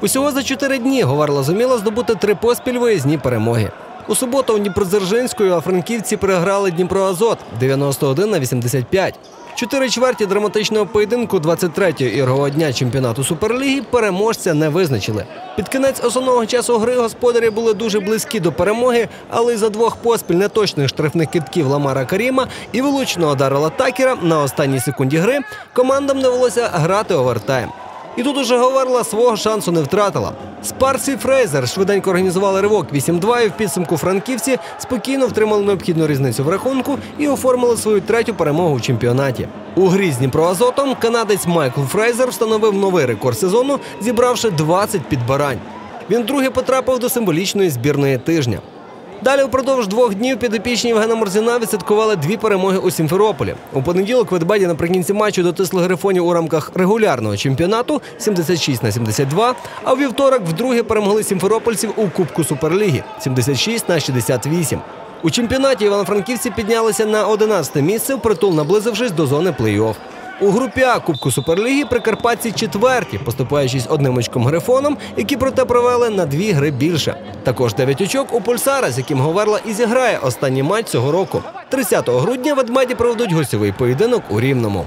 Усього за чотири дні Говерла зуміла здобути три поспіль виїзні перемоги. У суботу у Дніпродзержинської а франківці переграли Дніпроазот 91 на 85. Чотири чверті драматичного поєдинку 23-го ігрового дня чемпіонату Суперліги переможця не визначили. Під кінець основного часу гри господарі були дуже близькі до перемоги, але за двох поспіль неточних штрафних китків Ламара Каріма і вилучного Дарила Такера на останній секунді гри командам довелося грати овертайм. І тут уже Говерла свого шансу не втратила. Спарс і Фрейзер швиденько організували ривок 8-2 і в підсумку франківці спокійно втримали необхідну різницю в рахунку і оформили свою третю перемогу у чемпіонаті. У грі з Дніпроазотом канадець Майкл Фрейзер встановив новий рекорд сезону, зібравши 20 підбирань. Він друге потрапив до символічної збірної тижня. Далі впродовж двох днів підопічні Євгена Морзіна відсвяткували дві перемоги у Сімферополі. У понеділок ведбеді наприкінці матчу дотисли грифонів у рамках регулярного чемпіонату 76 на 72, а у вівторок вдруге перемогли сімферопольців у Кубку Суперліги 76 на 68. У чемпіонаті івано-франківці піднялися на 11 місце, впритул наблизившись до зони плей-офф. У групі А Кубку Суперліги прикарпатці четверті, поступаючись одним очком грифоном, які проте провели на дві гри більше. Також дев'ять очок у Пульсара, з яким Говерла і зіграє останній матч цього року. 30 грудня ведмеді проведуть гостєвий поєдинок у Рівному.